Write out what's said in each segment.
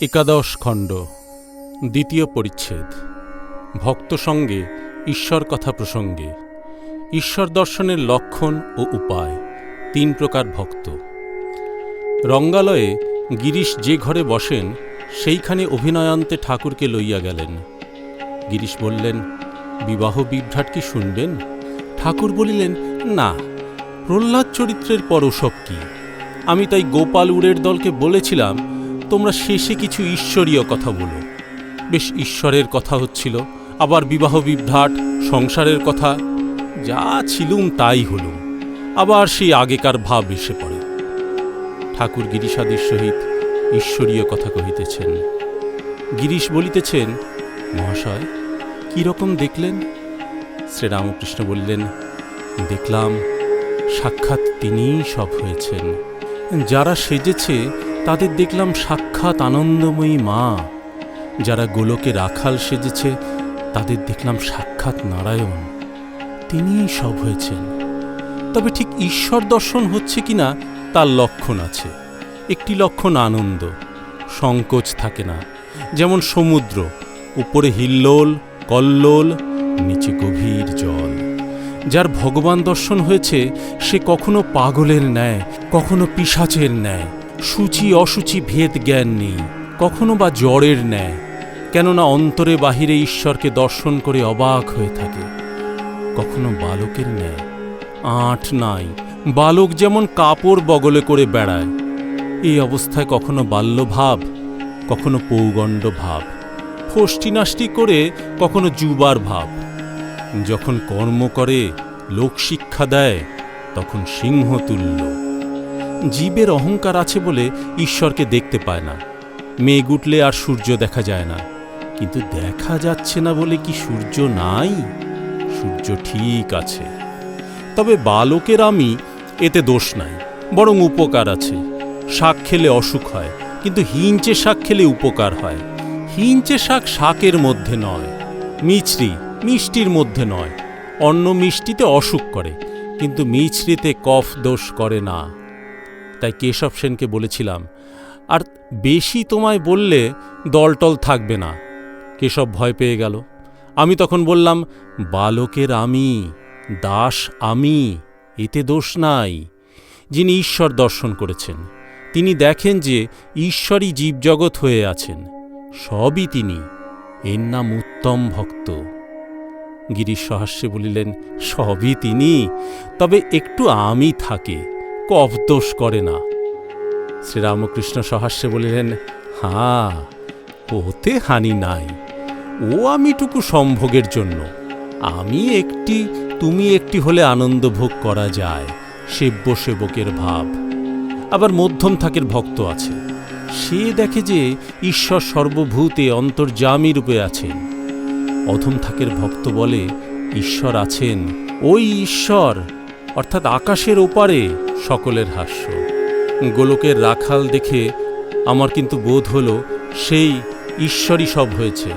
একাদশ খণ্ড, দ্বিতীয় পরিচ্ছেদ। ভক্ত সঙ্গে, ঈশ্বর কথা প্রসঙ্গে। ঈশ্বর দর্শনের লক্ষণ ও উপায়, তিন প্রকার ভক্ত। রঙ্গালয়ে গিরিশ যে ঘরে বসেন, সেইখানে অভিনয়ান্তে ঠাকুরকে লইয়া গেলেন। গিরিশ বললেন, বিবাহ বিভ্রাট কি শুনবেন? ঠাকুর বলিলেন, না, প্রহ্লাদ চরিত্রের পর ওসব কি। আমি তাই গোপাল উড়ের দলকে বলেছিলাম তোমরা শেষে কিছু ঈশ্বরীয় কথা বলো। বেশ ঈশ্বরের কথা হচ্ছিল, আবার বিবাহ বিভ্রাট, সংসারের কথা, যা ছিলুম তাই হলুম। আবার সেই আগেকার ভাব এসে পড়ে। ঠাকুর গিরিশাদির সহিত ঈশ্বরীয় কথা কহিতেছেন। গিরিশ বলিতেছেন, মহাশয় কীরকম দেখলেন? শ্রীরামকৃষ্ণ বললেন, দেখলাম সাক্ষাৎ তিনিই সব হয়েছেন। যারা সেজেছে তাদের দেখলাম সাক্ষাৎ আনন্দময়ী মা। যারা গোলকে রাখাল সেজেছে, তাদের দেখলাম সাক্ষাৎ নারায়ণ। তিনিই সব হয়েছেন। তবে ঠিক ঈশ্বর দর্শন হচ্ছে কিনা, তার লক্ষণ আছে। একটি লক্ষণ আনন্দ, সংকোচ থাকে না। যেমন সমুদ্র, উপরে হিল্লোল, কল্লোল, নিচে গভীর জল। যার ভগবান দর্শন হয়েছে, সে কখনো পাগলের ন্যায়, কখনো পিসাচের ন্যায়। সূচি অসুচি ভেদ জ্ঞান নেই, কখনো বা জ্বরের ন্যায়, কেননা অন্তরে বাহিরে ঈশ্বরকে দর্শন করে অবাক হয়ে থাকে। কখনো বালকের ন্যায়, আঁট নাই, বালক যেমন কাপড় বগলে করে বেড়ায়, এই অবস্থায় কখনো বাল্যভাব, কখনো পৌগণ্ড ভাব ফষ্টিনাষ্টি করে কখনো যুবার ভাব। যখন কর্ম করে, লোক শিক্ষা দেয়, তখন সিংহ তুল্য। জীবের অহংকার আছে বলে ঈশ্বরকে দেখতে পায় না। মেঘ উঠলে আর সূর্য দেখা যায় না। কিন্তু দেখা যাচ্ছে না বলে কি সূর্য নাই? সূর্য ঠিক আছে। তবে বালকের আমি এতে দোষ নাই, বরং উপকার আছে। শাক খেলে অসুখ হয়, কিন্তু হিঞ্চে শাক খেলে উপকার হয়। হিঞ্চে শাক শাকের মধ্যে নয়, মিছরি মিষ্টির মধ্যে নয়। অন্য মিষ্টিতে অসুখ করে, কিন্তু মিছরিতে কফ দোষ করে না। তাই কেশব সেনকে বলেছিলাম, আর বেশি তোমায় বললে দলটল থাকবে না। কেশব ভয় পেয়ে গেল। আমি তখন বললাম, বালকের আমি, দাস আমি, এতে দোষ নাই। যিনি ঈশ্বর দর্শন করেছেন, তিনি দেখেন যে ঈশ্বরই জীবজগৎ হয়ে আছেন। সবই তিনি, এর নাম উত্তম ভক্ত। গিরিশ সহাস্যে বলিলেন, সবই তিনি, তবে একটু আমি থাকে। কফ দোষ করে না। শ্রীরামকৃষ্ণ সহাস্যে বলিলেন হাঁ ওতে হানি নাই। ও আমিটুকু সম্ভোগের জন্য। আমি একটি, তুমি একটি হলে আনন্দ ভোগ করা যায় সেব্য সেবকের ভাব। আবার মধ্যম থাকের ভক্ত আছে। সে দেখে যে ঈশ্বর সর্বভূতে অন্তর্যামী রূপে আছেন। অধম থাকের ভক্ত বলে, ঈশ্বর আছেন। ওই ঈশ্বর, অর্থাৎ আকাশের ওপারে সকলের হাস্য। গোলকের রাখাল দেখে আমার কিন্তু বোধ হলো সেই ঈশ্বরই সব হয়েছে,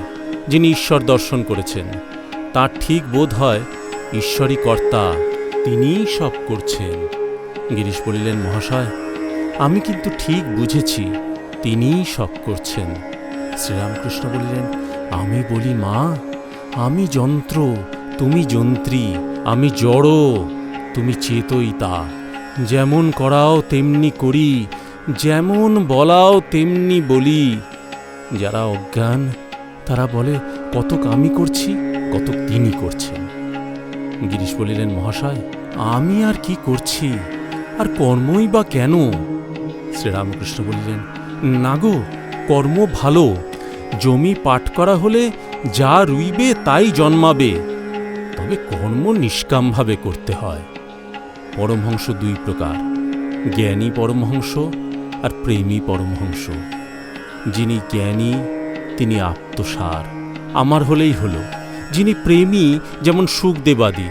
যিনি ঈশ্বর দর্শন করেছেন। তার ঠিক বোধ হয় ঈশ্বরই কর্তা, তিনিই সব করছেন। গিরিশ বলিলেন, মহাশয়, আমি কিন্তু ঠিক বুঝেছি, তিনিই সব করছেন। শ্রীরামকৃষ্ণ বললেন, আমি বলি, মা, আমি যন্ত্র, তুমি যন্ত্রী, আমি জড়, তুমি চেতই তা যেমন করাও তেমনি করি, যেমন বলাও তেমনি বলি। যারা অজ্ঞান, তারা বলে, কতক আমি করছি, কতক তিনি করছেন। গিরিশ বলিলেন, মহাশয়, আমি আর কি করছি? আর কর্মই বা কেন? শ্রীরামকৃষ্ণ বলিলেন, না গো, কর্ম ভালো। জমি পাট করা হলে যা রুইবে তাই জন্মাবে। তবে কর্ম নিষ্কামভাবে করতে হয়। পরমহংস দুই প্রকার, জ্ঞানী পরমহংস আর প্রেমী পরমহংস। যিনি জ্ঞানী, তিনি আত্মসার। আমার হলেই হলো। যিনি প্রেমী, যেমন সুখদেবাদী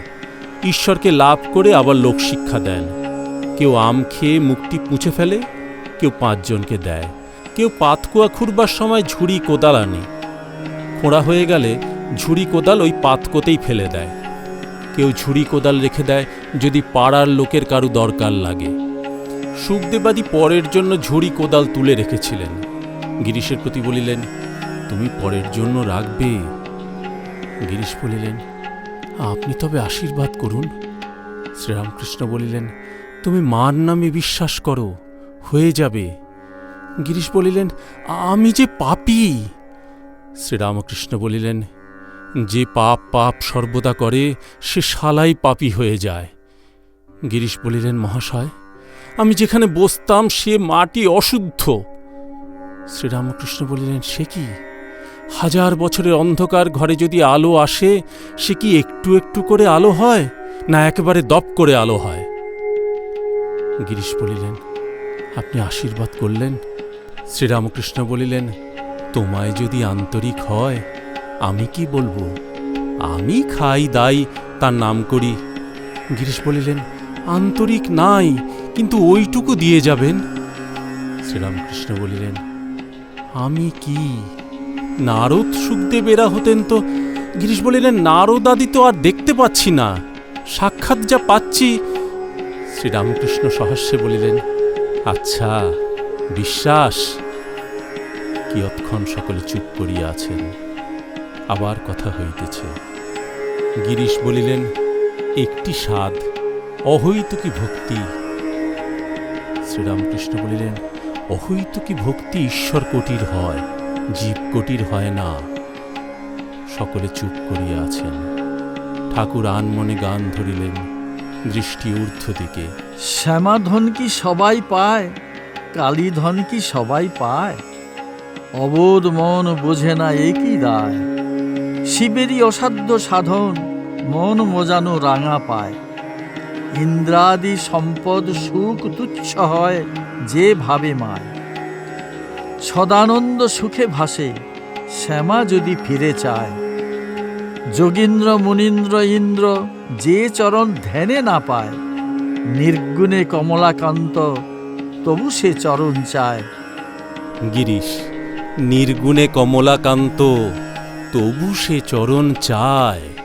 ঈশ্বরকে লাভ করে আবার লোকশিক্ষা দেন। কেউ আম খেয়ে মুক্তি পুঁছে ফেলে, কেউ পাঁচজনকে দেয়। কেউ পাতকুয়া খুঁড়বার সময় ঝুড়ি কোদাল আনে। খোঁড়া হয়ে গেলে ঝুড়ি কোদাল ওই পাতকোতেই ফেলে দেয়। কেউ ঝুড়ি কোদাল রেখে দেয় যদি পাড়ার লোকের কারু দরকার লাগে। সুখদেবাদী পরের জন্য ঝুড়ি কোদাল তুলে রেখেছিলেন। গিরিশের প্রতি বলিলেন, তুমি পরের জন্য রাখবে। গিরিশ বলিলেন, আপনি তবে আশীর্বাদ করুন। শ্রীরামকৃষ্ণ বলিলেন, তুমি মার নামে বিশ্বাস করো, হয়ে যাবে। গিরিশ বলিলেন, আমি যে পাপি? শ্রীরামকৃষ্ণ বলিলেন যে পাপ পাপ সর্বদা করে, সে শালাই পাপী হয়ে যায়। গিরিশ বলিলেন, মহাশয়, আমি যেখানে বসতাম, সে মাটি অশুদ্ধ। শ্রীরামকৃষ্ণ বলিলেন, সে কি? হাজার বছরের অন্ধকার ঘরে যদি আলো আসে, সে কি একটু একটু করে আলো হয়, না একেবারে দপ করে আলো হয়? গিরিশ বলিলেন, আপনি আশীর্বাদ করলেন। শ্রীরামকৃষ্ণ বলিলেন, তোমায় যদি আন্তরিক হয় আমি কি বলব? আমি খাই, দাই, তার নাম করি। গিরিশ বলিলেন, আন্তরিক নাই, কিন্তু ওইটুকু দিয়ে যাবেন। শ্রীরামকৃষ্ণ বলিলেন, আমি কি? নারদ সুখদেব এরা হতেন তো। গিরিশ বলিলেন, নারদ আদি তো আর দেখতে পাচ্ছি না। সাক্ষাৎ যা পাচ্ছি। শ্রীরামকৃষ্ণ সহাস্যে বলিলেন আচ্ছা বিশ্বাস। কিয়ৎক্ষণ সকলে চুপ করিয়া আছেন। আবার কথা হইতেছে। গিরিশ বলিলেন, একটি স্বাদ, অহৈতুকী ভক্তি। শ্রীরামকৃষ্ণ বলিলেন, অহৈতুকী ভক্তি ঈশ্বর কোটির হয়, জীব কোটির হয় না। সকলে চুপ করিয়া আছেন। ঠাকুর আনমনে গান ধরিলেন, দৃষ্টি ঊর্ধ্ব দিকে। শ্যামাধন কি সবাই পায়? কালীধন কি সবাই পায়? অবোধ মন বোঝে না একই দায় শিবেরই অসাধ্য সাধন, মন মোজানো রাঙা পায়। ইন্দ্রাদি সম্পদ সুখ তুচ্ছ হয় যে ভাবে মায়। সদানন্দ সুখে ভাসে, শ্যামা যদি ফিরে চায়। যোগীন্দ্র, মুনীন্দ্র, ইন্দ্র যে চরণ ধ্যানে না পায়, নির্গুণে কমলাকান্ত তবু সে চরণ চায়। গিরিশ, নির্গুণে কমলাকান্ত তবু সে চরণ চায়।